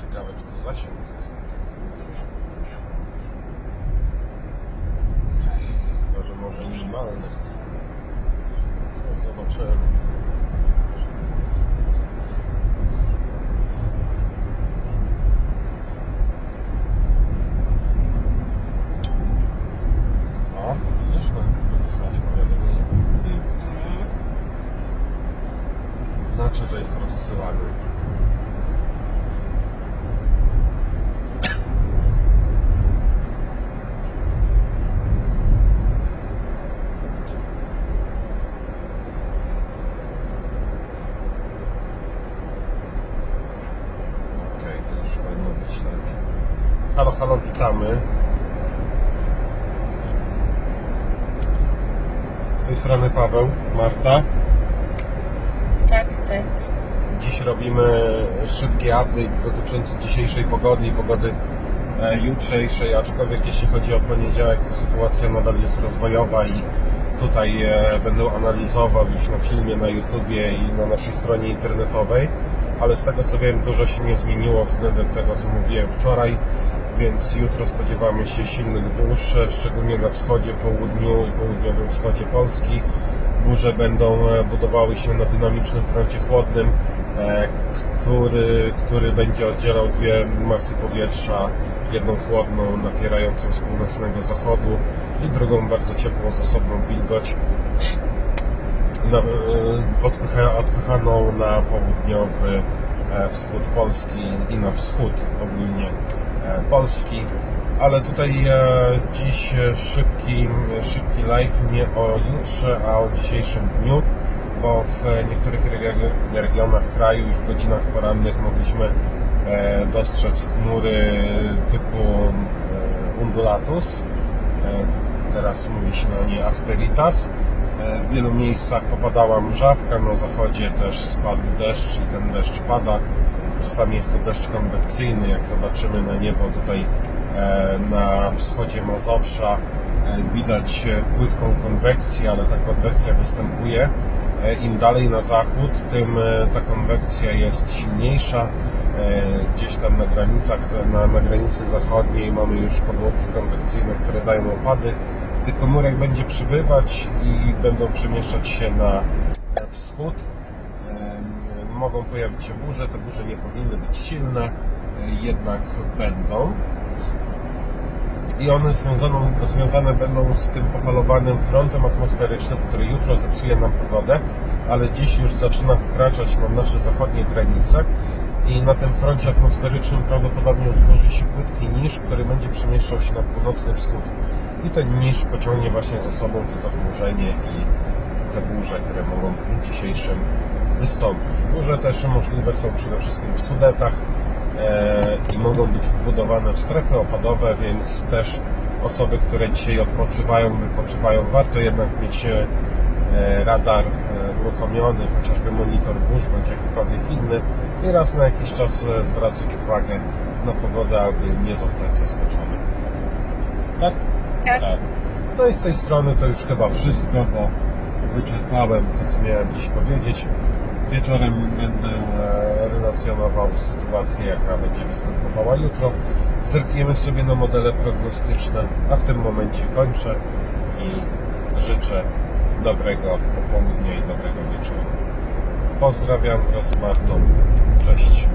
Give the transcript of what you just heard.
Ciekawe, czy to zasięg jest. Może, może minimalny. Zobaczymy. O, widzisz, no, dostałeś powiadomienie. Znaczy, że jest rozsyłany. Okej, to już lepiej. Halo, halo, witamy. Z tej strony Paweł, Marta. Tak, jest. Dziś robimy szybki update dotyczący dzisiejszej pogody i pogody e, jutrzejszej, aczkolwiek jeśli chodzi o poniedziałek, to sytuacja nadal jest rozwojowa i tutaj e, będę analizował już na filmie, na YouTubie i na naszej stronie internetowej, ale z tego co wiem dużo się nie zmieniło względem tego co mówiłem wczoraj, więc jutro spodziewamy się silnych burz, szczególnie na wschodzie, południu i południowym wschodzie Polski. Burze będą e, budowały się na dynamicznym froncie chłodnym, e, który, który będzie oddzielał dwie masy powietrza, jedną chłodną napierającą z północnego zachodu i drugą bardzo ciepłą z osobną wilgoć e, odpycha, odpychaną na południowy e, wschód Polski i na wschód ogólnie e, Polski. Ale tutaj e, dziś szybki, szybki live nie o jutrze, a o dzisiejszym dniu, bo w niektórych regi- regionach kraju już w godzinach porannych mogliśmy dostrzec chmury typu undulatus. Teraz mówi się na niej asperitas. W wielu miejscach popadała mrzawka, na zachodzie też spadł deszcz i ten deszcz pada. Czasami jest to deszcz konwekcyjny, jak zobaczymy na niebo tutaj e, na wschodzie Mazowsza e, widać płytką konwekcję, ale ta konwekcja występuje. E, Im dalej na zachód, tym ta konwekcja jest silniejsza. Gdzieś tam na granicach, na, na granicy zachodniej mamy już podłogi konwekcyjne, które dają opady. Tych komórek będzie przybywać i będą przemieszczać się na wschód. Mogą pojawić się burze, te burze nie powinny być silne, e, jednak będą. I one związaną, związane będą z tym pofalowanym frontem atmosferycznym, który jutro zepsuje nam pogodę, ale dziś już zaczyna wkraczać na nasze zachodnie granice i na tym froncie atmosferycznym prawdopodobnie utworzy się płytki niż, który będzie przemieszczał się na północny wschód. I ten niż pociągnie właśnie za sobą to zachmurzenie i te burze, które mogą w dniu dzisiejszym wystąpić. Burze też możliwe są przede wszystkim w Sudetach e, i mogą być wbudowane w strefy opadowe, więc też osoby, które dzisiaj odpoczywają, wypoczywają, warto jednak mieć e, radar e, uruchomiony, chociażby monitor burz bądź jakikolwiek inny i raz na jakiś czas zwracać uwagę na pogodę, aby nie zostać zaskoczonym. Tak? Tak. No i z tej strony to już chyba wszystko, bo wyczerpałem to, co miałem dziś powiedzieć. Wieczorem będę e, relacjonował sytuację, jaka będzie występowała jutro. Zerkniemy sobie na modele prognostyczne, a w tym momencie kończę i życzę dobrego popołudnia i dobrego wieczoru. Pozdrawiam z Martą. Cześć.